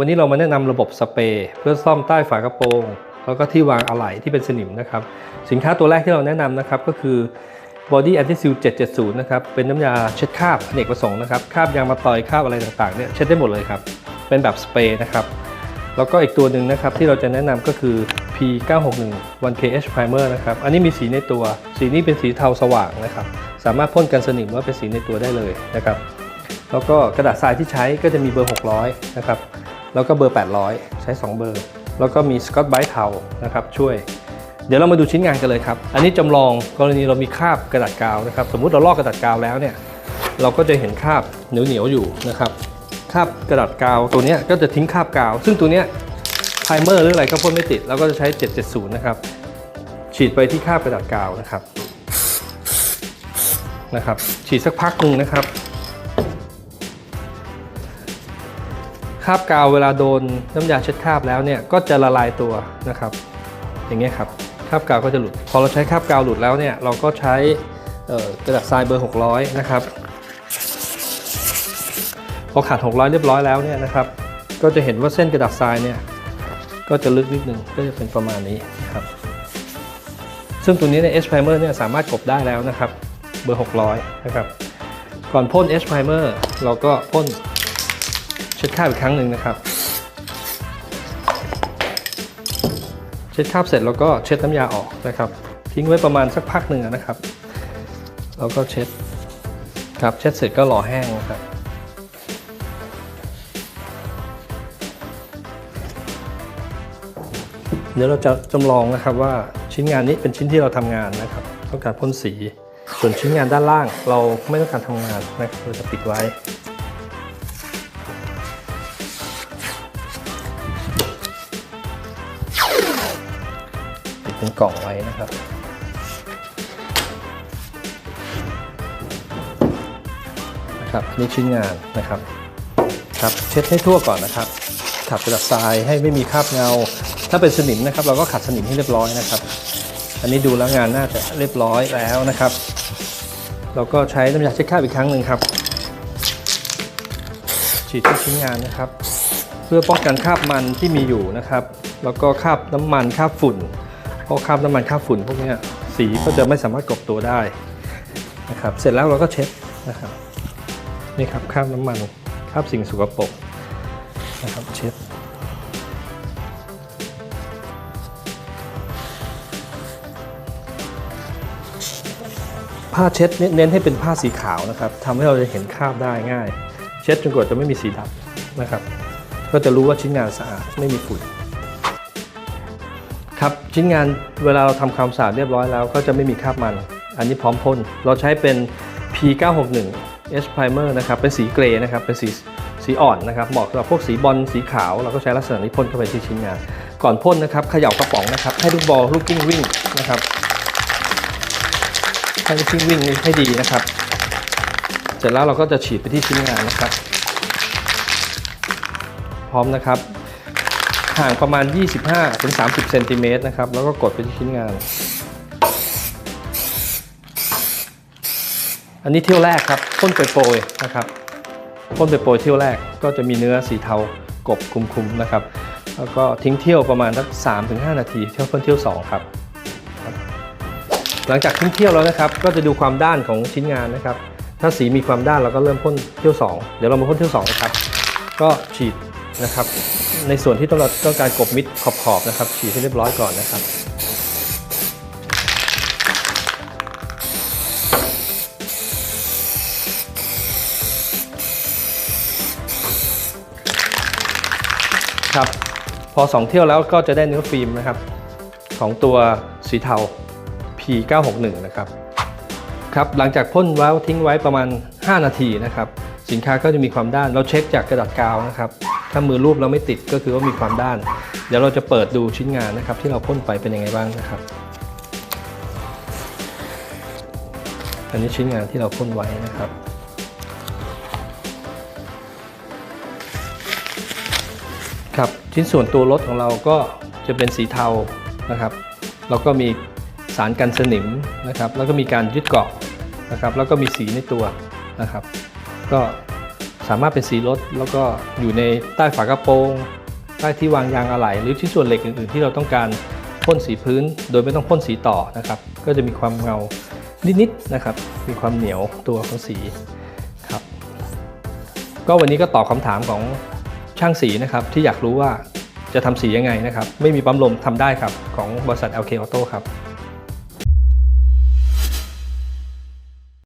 วันนี้เรามาแนะนำระบบสเปรย์เพื่อซ่อมใต้ฝากระโปรง แล้วก็ที่วางอะไหล่ที่เป็นสนิมนะครับ สินค้าตัวแรกที่เราแนะนำนะครับก็คือ Body Anti Seal 770 นะครับ เป็นน้ำยาเช็ดคราบเนกประสงค์นะครับคราบยางมาตอยคราบอะไรต่างๆเนี่ยเช็ดได้หมดเลยครับ เป็นแบบสเปรย์นะครับ แล้วก็อีกตัวหนึ่งนะครับที่เราจะแนะนำก็คือ P961 1KH Primer นะครับ อันนี้มีสีในตัว สีนี้เป็นสีเทาสว่างนะครับ สามารถพ่นกันสนิมว่าเป็นสีในตัวได้เลยนะครับ แล้วก็กระดาษทรายที่ใช้ก็จะมีเบอร์ 600 นะครับ แล้วก็เบอร์ 800 ใช้ 2 เบอร์ แล้วก็มีสกอตไบรท์เทานะครับช่วย เดี๋ยวเรามาดูชิ้นงานกันเลยครับ อันนี้จำลองกรณีเรามีคราบกระดาษกาวนะครับ สมมุติเราลอกกระดาษกาวแล้วเนี่ยเราก็จะเห็นคราบเหนียวๆอยู่นะครับคราบกระดาษกาวตัวนี้ก็จะทิ้งคราบกาว ซึ่งตัวนี้ไพรเมอร์หรืออะไรก็พ่นไม่ติดเราก็จะใช้ 770 นะครับ ฉีดไปที่คราบกระดาษกาวนะครับนะครับ ฉีดสักพักหนึ่งนะครับ ราบกาวเวลาโดนน้ำยาเช็ดคราบแล้วเนี่ยก็จะละลายตัวนะครับ อย่างเงี้ยครับคราบกาวก็จะหลุด พอเราใช้คราบกาวหลุดแล้วเนี่ยเราก็ใช้กระดาษทรายเบอร์ 600 นะครับพอขาด 600 เรียบร้อยแล้วเนี่ยนะครับ ก็จะเห็นว่าเส้นกระดาษทรายเนี่ยก็จะลึกนิดนึงก็จะเป็นประมาณนี้นะครับ ซึ่งตัวนี้ใน H primer เนี่ยสามารถกบได้แล้วนะครับ เบอร์ 600 นะครับ ก่อนพ่น H primer เราก็พ่น เช็ดคราบอีกครั้งหนึ่งนะครับ เช็ดคราบเสร็จแล้วก็เช็ดน้ำยาออกนะครับ ทิ้งไว้ประมาณสักพักหนึ่งนะครับ แล้วก็เช็ดครับเช็ดเสร็จก็รอแห้งนะครับเดี๋ยวเราจะจำลองนะครับว่าชิ้นงานนี้เป็นชิ้นที่เราทำงานนะครับ ต้องการพ่นสี ส่วนชิ้นงานด้านล่างเราไม่ต้องการทำงานนะครับเราจะปิดไว้ เป็นกล่องไว้นะครับ นะครับนนี่ชิ้นงานนะครับครับเช็ดให้ทั่วก่อนนะครับ ขัดกระดาษทรายให้ไม่มีคราบเงา ถ้าเป็นสนิมนะครับ เราก็ขัดสนิมให้เรียบร้อยนะครับ อันนี้ดูแล้วงานน่าจะเรียบร้อยแล้วนะครับ เราก็ใช้น้ำยาเช็ดคราบอีกครั้งหนึ่งครับ ฉีดที่ชิ้นงานนะครับ เพื่อป้องกันคราบมันที่มีอยู่นะครับ แล้วก็คราบน้ำมันคราบฝุ่น เพราะคราบน้ำมันคราบฝุ่นพวกนี้สีก็จะไม่สามารถกบตัวได้นะครับ เสร็จแล้วเราก็เช็ดนะครับนี่ครับคราบน้ำมันคราบสิ่งสกปรกนะครับเช็ดผ้าเช็ดเน้นให้เป็นผ้าสีขาวนะครับทำให้เราจะเห็นคราบได้ง่าย เช็ดจนกว่าจะไม่มีสีดำนะครับ ก็จะรู้ว่าชิ้นงานสะอาดไม่มีฝุ่น ครับชิ้นงานเวลาเราทำความสะอาดเรียบร้อยแล้ว ก็จะไม่มีคราบมัน อันนี้พร้อมพ่นเราใช้เป็น P961 H primer นะครับเป็นสีเกรย์นะครับเป็นสีสีอ่อนนะครับเหมาะสำหรับพวกสีบอลสีขาวเราก็ใช้ลักษณะนี้พ่นเข้าไปที่ชิ้นงาน ก่อนพ่นนะครับเขย่ากระป๋องนะครับให้ลูกบอลลูกกิ้งวิ่งนะครับให้ลูกกิ้งวิ่งให้ดีนะครับ เสร็จแล้วเราก็จะฉีดไปที่ชิ้นงานนะครับ พร้อมนะครับ ห่างประมาณ 25-30เซนติเมตรนะครับ แล้วก็กดไปที่ชิ้นงาน อันนี้เที่ยวแรกครับพ่นโปรยๆนะครับพ่นโปรยๆเที่ยวแรกก็จะมีเนื้อสีเทากบคลุมๆนะครับ แล้วก็ทิ้งเที่ยวประมาณสัก3-5 นาที เที่ยวพ่นเที่ยว 2 ครับ หลังจากทิ้งเที่ยวแล้วนะครับ ก็จะดูความด้านของชิ้นงานนะครับ ถ้าสีมีความด้านเราก็เริ่มพ่นเที่ยว 2 เดี๋ยวเรามาพ่นเที่ยว2นะครับ ก็ฉีดนะครับ ในส่วนที่ต้องเราต้องการกบมิดขอบๆนะครับฉีดให้เรียบร้อยก่อนนะครับ ครับ พอ 2 เที่ยวแล้วก็จะได้เนื้อฟิล์มนะครับ ของตัวสีเทา P961 นะครับครับหลังจากพ่นไว้ทิ้งไว้ประมาณ 5 นาทีนะครับ สินค้าก็จะมีความด้านเราเช็คจากกระดาษกาวนะครับ ถ้ามือรูปเราไม่ติดก็คือว่ามีความด้าน เดี๋ยวเราจะเปิดดูชิ้นงานนะครับ ที่เราพ่นไปเป็นยังไงบ้างนะครับ อันนี้ชิ้นงานที่เราพ่นไว้นะครับครับชิ้นส่วนตัวรถของเราก็จะเป็นสีเทานะครับ แล้วก็มีสารกันสนิมนะครับ แล้วก็มีการยึดเกาะนะครับ แล้วก็มีสีในตัวนะครับ ก็ สามารถเป็นสีรถ แล้วก็อยู่ในใต้ฝากระโปรงใต้ที่วางยางอะไหล่หรือชิ้นส่วนเหล็กอื่นๆ ที่เราต้องการพ่นสีพื้น โดยไม่ต้องพ่นสีต่อนะครับก็จะมีความเงานิดๆนะครับ มีความเหนียวตัวของสีครับ ก็วันนี้ก็ตอบคำถามของช่างสีนะครับ ที่อยากรู้ว่าจะทำสียังไงนะครับ ไม่มีปั๊มลมทำได้ครับ ของบริษัท LK Auto ครับ